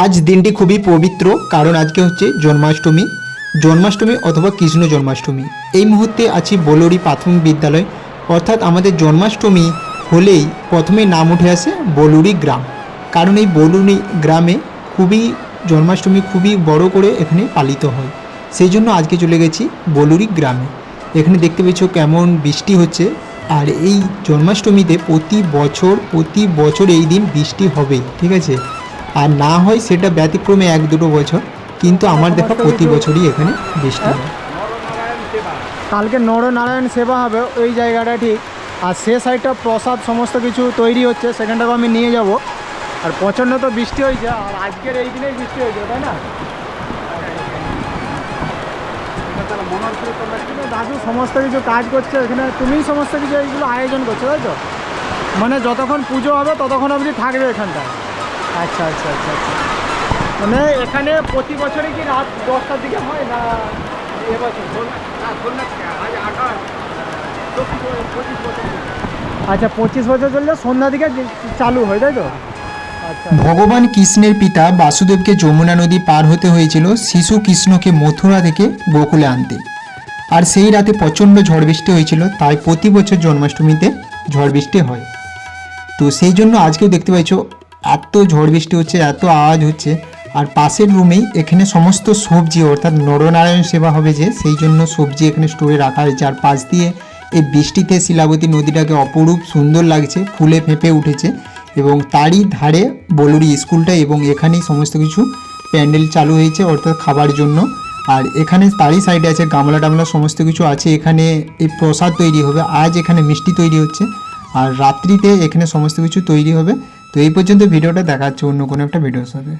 আজ দিনটি খুবই পবিত্র, কারণ আজকে হচ্ছে জন্মাষ্টমী। জন্মাষ্টমী অথবা কৃষ্ণ জন্মাষ্টমী। এই মুহূর্তে আছি বলরি প্রাথমিক বিদ্যালয়, অর্থাৎ আমাদের জন্মাষ্টমী হলেই প্রথমে নাম উঠে আসে বলুরি গ্রাম। কারণ এই বলুরি গ্রামে খুবই জন্মাষ্টমী খুবই বড় করে এখানে পালিত হয়। সেই জন্য আজকে চলে গেছি বলুরি গ্রামে। এখানে দেখতে পেয়েছ কেমন বৃষ্টি হচ্ছে। আর এই জন্মাষ্টমীতে প্রতি বছর প্রতি বছর এই দিন বৃষ্টি হবেই, ঠিক আছে? আর না হয় সেটা ব্যতিক্রমে এক দুটো বছর, কিন্তু আমার দেখা প্রতি বছরই এখানে বৃষ্টি হয়। কালকে নরনারায়ণ সেবা হবে ওই জায়গাটা ঠিক। আর সে সাইডটা প্রসাদ সমস্ত কিছু তৈরি হচ্ছে সেখানটাকে আমি নিয়ে যাব। আর প্রচণ্ড তো বৃষ্টি হয়েছে, আর আজকের এই দিনেই বৃষ্টি হয়েছে, তাই না? দাদু সমস্ত কিছু কাজ করছে, এখানে তুমিই সমস্ত কিছু এইগুলো আয়োজন করছ, তাই তো? মানে যতক্ষণ পুজো হবে ততক্ষণ অবধি থাকবে এখানটায়। আচ্ছা আচ্ছা আচ্ছা আচ্ছা। মানে এখানে প্রতি বছরই কি রাত দশটার দিকে হয় না আচ্ছা পঁচিশ বছর চালু হয়, তাই তো? আচ্ছা ভগবান কৃষ্ণের পিতা বাসুদেবকে যমুনা নদী পার হতে হয়েছিল শিশু কৃষ্ণকে মথুরা থেকে গোকুলে আনতে। আর সেই রাতে প্রচণ্ড ঝড় বৃষ্টি হয়েছিল, তাই প্রতি বছর জন্মাষ্টমীতে ঝড় বৃষ্টি হয়। তো সেই জন্য আজকেও দেখতে পাচ্ছ এত ঝড় বৃষ্টি হচ্ছে, এত আওয়াজ হচ্ছে, আর পাশের রুমেই এখানে সমস্ত সবজি, অর্থাৎ নরনারায়ণ সেবা হবে যে, সেই জন্য সবজি এখানে স্টোরে রাখা হয়েছে। আর পাশ দিয়ে এই বৃষ্টিতে শিলাবতী নদীটাকে অপরূপ সুন্দর লাগছে, ফুলে ফেঁপে উঠেছে এবং তারই ধারে বলুরি স্কুলটা এবং এখানেই সমস্ত কিছু প্যান্ডেল চালু হয়েছে, অর্থাৎ খাবার জন্য। আর এখানে তারই সাইডে আছে, গামলা টামলা সমস্ত কিছু আছে, এখানে এই প্রসাদ তৈরি হবে, আজ এখানে মিষ্টি তৈরি হচ্ছে। আর রাত্রিতে এখানে সমস্ত কিছু তৈরি হবে। তো এই পর্যন্ত ভিডিওটা দেখাচ্ছে অন্য কোনো একটা ভিডিওর সাথে।